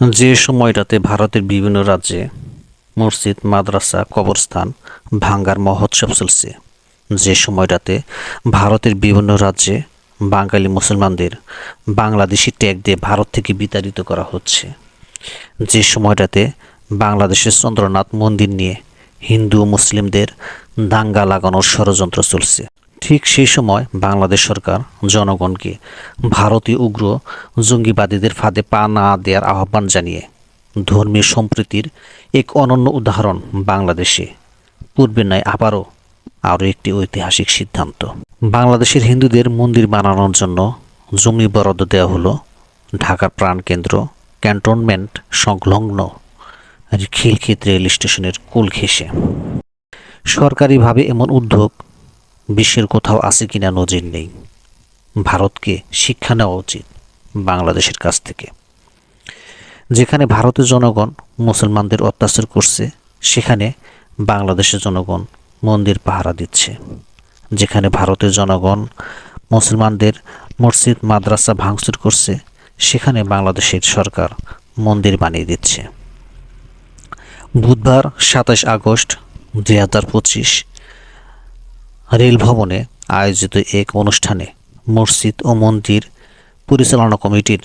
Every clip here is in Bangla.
যে সময়টাতে ভারতের বিভিন্ন রাজ্যে মসজিদ, মাদ্রাসা, কবরস্থান ভাঙ্গার মহোৎসব চলছে, যে সময়টাতে ভারতের বিভিন্ন রাজ্যে বাঙালি মুসলমানদের বাংলাদেশি ট্যাগ দিয়ে ভারত থেকে বিতাড়িত করা হচ্ছে। যে সময়টাতে বাংলাদেশের চন্দ্রনাথ মন্দির নিয়ে হিন্দু মুসলিমদের দাঙ্গা লাগানোর ষড়যন্ত্র চলছে। ঠিক সেই সময় বাংলাদেশ সরকার জনগণকে ভারতীয় উগ্র জঙ্গিবাদীদের ফাঁদে পা না দেওয়ার আহ্বান জানিয়ে ধর্মীয় সম্প্রীতির এক অনন্য উদাহরণ বাংলাদেশে। পূর্বের ন্যায় আবারও আরও একটি ঐতিহাসিক সিদ্ধান্ত। বাংলাদেশের হিন্দুদের মন্দির বানানোর জন্য জমি বরাদ্দ দেওয়া হলো ঢাকার প্রাণকেন্দ্র ক্যান্টনমেন্ট সংলগ্ন খিলক্ষেত রেল স্টেশনের কোল ঘেঁষে সরকারিভাবে এমন উদ্যোগ বিশ্বের কোথাও আছে কিনা নজির নেই। ভারতকে শিক্ষা নেওয়া উচিত বাংলাদেশের কাছ থেকে। যেখানে ভারতের জনগণ মুসলমানদের অত্যাচার করছে, সেখানে বাংলাদেশের জনগণ মন্দির পাহারা দিচ্ছে। যেখানে ভারতের জনগণ মুসলমানদের মসজিদ, মাদ্রাসা ভাঙচুর করছে, সেখানে বাংলাদেশের সরকার মন্দির বানিয়ে দিচ্ছে। বুধবার সাতাশ আগস্ট দুই হাজার পঁচিশ রেল ভবনে আয়োজিত এক অনুষ্ঠানে মসজিদ ও মন্দির পরিচালনা কমিটির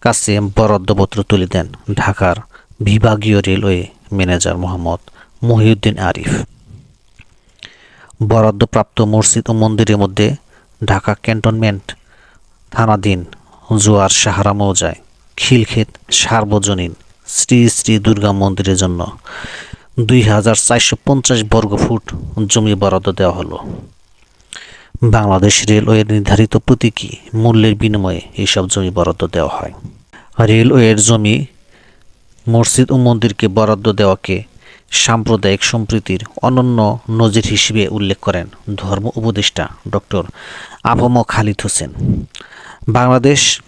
কাছে বরাদ্দপত্র তুলে দেন ঢাকার বিভাগীয় রেলওয়ে ম্যানেজার মোহাম্মদ মহিউদ্দিন আরিফ। বরাদ্দপ্রাপ্ত মসজিদ ও মন্দিরের মধ্যে ঢাকা ক্যান্টনমেন্ট থানাধীন জোয়ার সাহারা মৌজায় খিলক্ষেত সার্বজনীন শ্রী শ্রী দুর্গা মন্দিরের জন্য দুই হাজার চারশো পঞ্চাশ বর্গফুট জমি বরাদ্দ দেওয়া হলো। বাংলাদেশ রেলওয়ের নির্ধারিত প্রতীকী মূল্যের বিনিময়ে এইসব জমি বরাদ্দ দেওয়া হয়। রেলওয়ের জমি মসজিদ ও মন্দিরকে বরাদ্দ দেওয়াকে সাম্প্রদায়িক সম্প্রীতির অনন্য নজির হিসেবে উল্লেখ করেন ধর্ম উপদেষ্টা ডক্টর আবম খালিদ হোসেন। বাংলাদেশ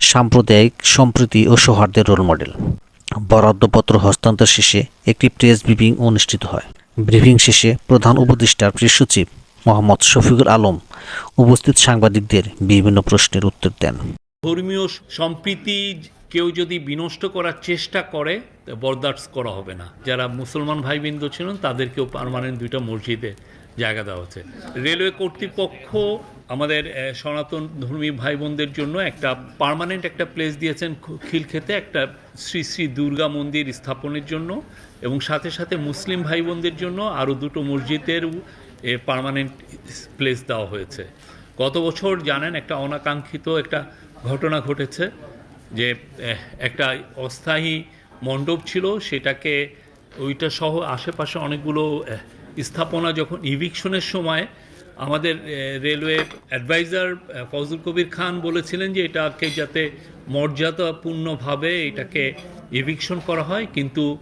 সাম্প্রদায়িক সম্প্রীতি ও সৌহার্দ্যের রোল মডেল। বরাদ্দপত্র হস্তান্তর শেষে একটি প্রেস ব্রিফিং অনুষ্ঠিত হয়। ব্রিফিং শেষে প্রধান উপদেষ্টার প্রেস সচিব মোহাম্মদ শফিকুল আলম উপস্থিত সাংবাদিকদের বিভিন্ন প্রশ্নের উত্তর দেন। ধর্মীয় সম্প্রীতি কেউ যদি বিনষ্ট করার চেষ্টা করে বরদাস্ত করা হবে না। যারা মুসলমান ভাই ভাইবৃন্দ ছিলেন, তাদেরকেও পার্মানেন্ট দুইটা মসজিদে জায়গা দেওয়া হচ্ছে। রেলওয়ে কর্তৃপক্ষ আমাদের সনাতন ধর্মী ভাই বোনদের জন্য একটা পার্মানেন্ট একটা প্লেস দিয়েছেন খিলক্ষেতে, একটা শ্রী শ্রী দুর্গা মন্দির স্থাপনের জন্য এবং সাথে সাথে মুসলিম ভাই বোনদের জন্য আরও দুটো মসজিদের পার্মানেন্ট প্লেস দেওয়া হয়েছে। গত বছর জানেন একটা অনাকাঙ্ক্ষিত একটা ঘটনা ঘটেছে যে একটা অস্থায়ী মণ্ডপ ছিল, সেটাকে ওইটা সহ আশেপাশে অনেকগুলো স্থাপনা যখন ইভিকশনের সময় আমাদের রেলওয়ে অ্যাডভাইজার ফজল কবির খান বলেছিলেন যে এটাকে যাতে মর্যাদাপূর্ণভাবে এটাকে ইভিকশন করা হয়। কিন্তু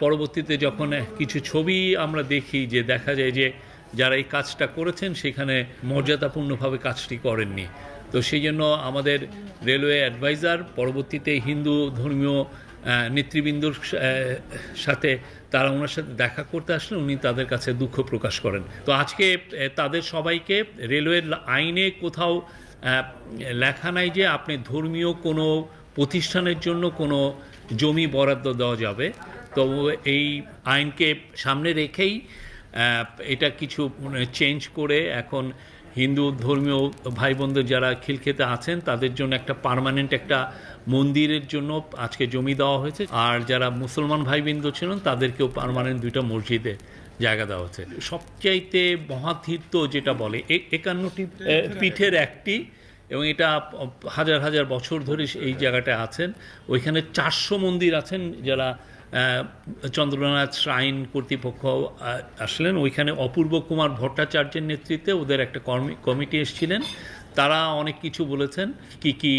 পরবর্তীতে যখন কিছু ছবি আমরা দেখি যে দেখা যায় যে যারা এই কাজটা করেছেন সেখানে মর্যাদাপূর্ণভাবে কাজটি করেননি। তো সেই জন্য আমাদের রেলওয়ে অ্যাডভাইজার পরবর্তীতে হিন্দু ধর্মীয় নেতৃবৃন্দর সাথে তারা ওনার সাথে দেখা করতে আসলে উনি তাদের কাছে দুঃখ প্রকাশ করেন। তো আজকে তাদের সবাইকে রেলওয়ের আইনে কোথাও লেখা নাই যে আপনি ধর্মীয় কোনো প্রতিষ্ঠানের জন্য কোনো জমি বরাদ্দ দেওয়া যাবে। তো এই আইনকে সামনে রেখেই এটা কিছু চেঞ্জ করে এখন হিন্দু ধর্মীয় ভাই বোনদের যারা খিলক্ষেতে আছেন, তাদের জন্য একটা পার্মানেন্ট একটা মন্দিরের জন্য আজকে জমি দেওয়া হয়েছে। আর যারা মুসলমান ভাই ভাইবৃন্দ ছিলেন, তাদেরকেও পার্মানেন্ট দুইটা মসজিদে জায়গা দেওয়া হচ্ছে সবচাইতে মহাতীর্থ যেটা বলে একান্নটি পীঠের একটি, এবং এটা হাজার হাজার বছর ধরে এই জায়গাটায় আছেন। ওইখানে চারশো মন্দির আছেন যারা চন্দ্রনাথ শ্রাইন কর্তৃপক্ষ আসলেন। ওইখানে অপূর্ব কুমার ভট্টাচার্যের নেতৃত্বে ওদের একটা কমিটি এসেছিলেন। তারা অনেক কিছু বলেছেন, কি কি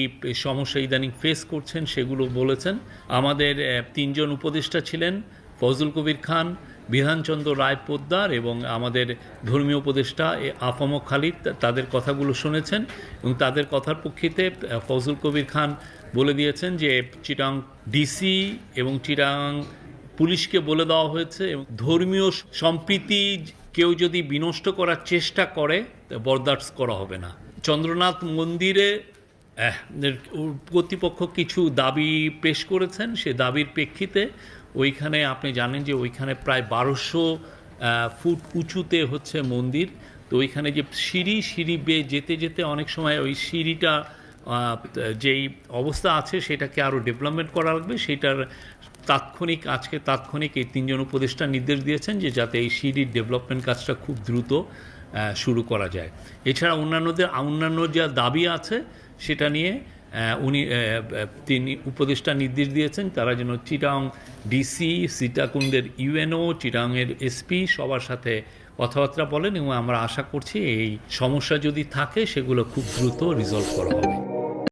সমস্যা ইদানিং ফেস করছেন সেগুলো বলেছেন। আমাদের তিনজন উপদেষ্টা ছিলেন ফজল কবির খান বিধানচন্দ্র রায় পোদ্দার এবং আমাদের ধর্মীয় উপদেষ্টা আফম খালিদ তাদের কথাগুলো শুনেছেন এবং তাদের কথার প্রেক্ষিতে আহ, ফজল কবির খান বলে দিয়েছেন যে চিটাং ডিসি এবং চিটাং পুলিশকে বলে দেওয়া হয়েছে এবং ধর্মীয় সম্প্রীতি কেউ যদি বিনষ্ট করার চেষ্টা করে বরদাস্ত করা হবে না। চন্দ্রনাথ মন্দিরে কর্তৃপক্ষ কিছু দাবি পেশ করেছেন। সে দাবির প্রেক্ষিতে ওইখানে আপনি জানেন যে ওইখানে প্রায় বারোশো ফুট উঁচুতে হচ্ছে মন্দির। তো ওইখানে যে সিঁড়ি সিঁড়ি বেয়ে যেতে যেতে অনেক সময় ওই সিঁড়িটা যেই অবস্থা আছে সেটাকে আরও ডেভেলপমেন্ট করা লাগবে। সেটার তাৎক্ষণিক, আজকে তাৎক্ষণিক এই তিনজন উপদেষ্টা নির্দেশ দিয়েছেন যে যাতে এই সিঁড়ির ডেভেলপমেন্ট কাজটা খুব দ্রুত শুরু করা যায়। এছাড়া অন্যান্যদের, অন্যান্য যা দাবি আছে সেটা নিয়ে উনি তিনি উপদেষ্টা নির্দেশ দিয়েছেন, তারা যেন চিটাং ডিসি, সীতাকুণ্ডের ইউএনও, চিটাংয়ের এসপি সবার সাথে কথাবার্তা বলেন এবং আমরা আশা করছি এই সমস্যা যদি থাকে, সেগুলো খুব দ্রুত রিজলভ করা হবে।